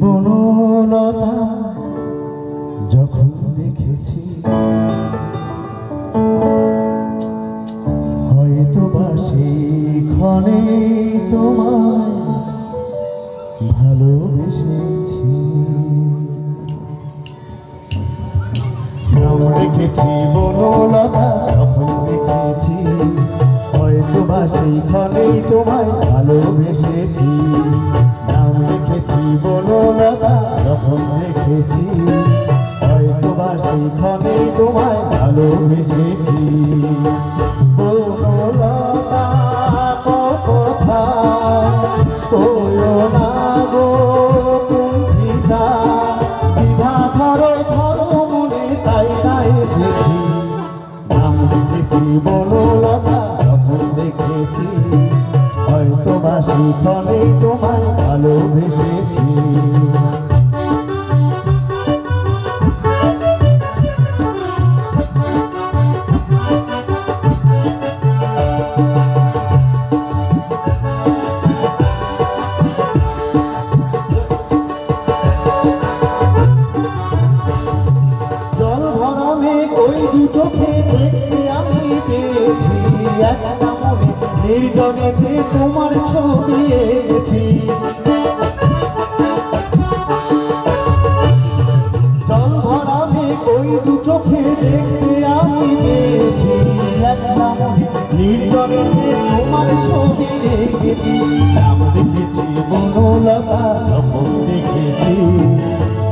বনলতা যখন দেখেছি, হয়তো বা ক্ষণে তোমায় ভালোবেসেছি। নাম যখন দেখেছি হয়তো বা সেই ক্ষণেই তোমায় ভালোবেসেছি। রেখেছি বনলতা যখন দেখেছি হয়তো বা সেই ক্ষণেই তোমায় ভালোবেসেছি। দেখেছি বনলতা যখন দেখেছি হয়তো বা সেখানে তোমায় ভালোবেসেছি। চোখে দেখতে আমি পেয়েছি একটা মনে নির্জনেতে তোমার ছবি এনেছি। জল ভরা ওই দু চোখে দেখতে আমি পেয়েছি। নির্জনেতে তোমার ছবি রেখেছি। নাম দেখেছি বনলতা দেখেছি।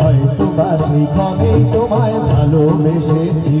হয়তো বা সেখানে তোমায় ভালোবেসেছি।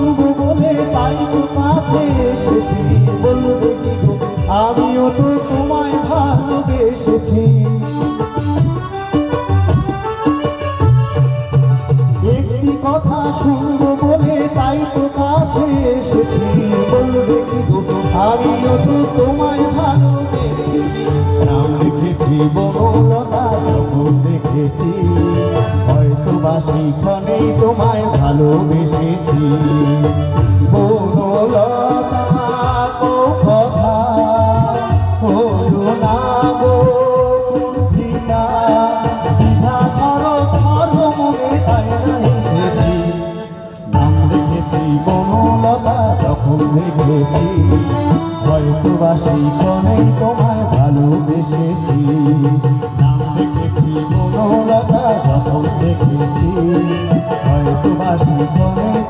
কথা শুনব বলে তাই তো কাছে এসেছি। বলবে কি আমিও তো তোমায় ভালোবেসেছি। নাম লিখেছি বনলতা যখন দেখেছি। হয়তো বা তোমায় ভালোবেসেছি। বনলতা রেখেছি বনলতা যখন দেখেছি হয়তো বা সেই ক্ষণেই তোমায় ভালোবেসেছি। নাম দেখেছি বনলতা যখন দেখেছি হয়তো বা সেই তোমায়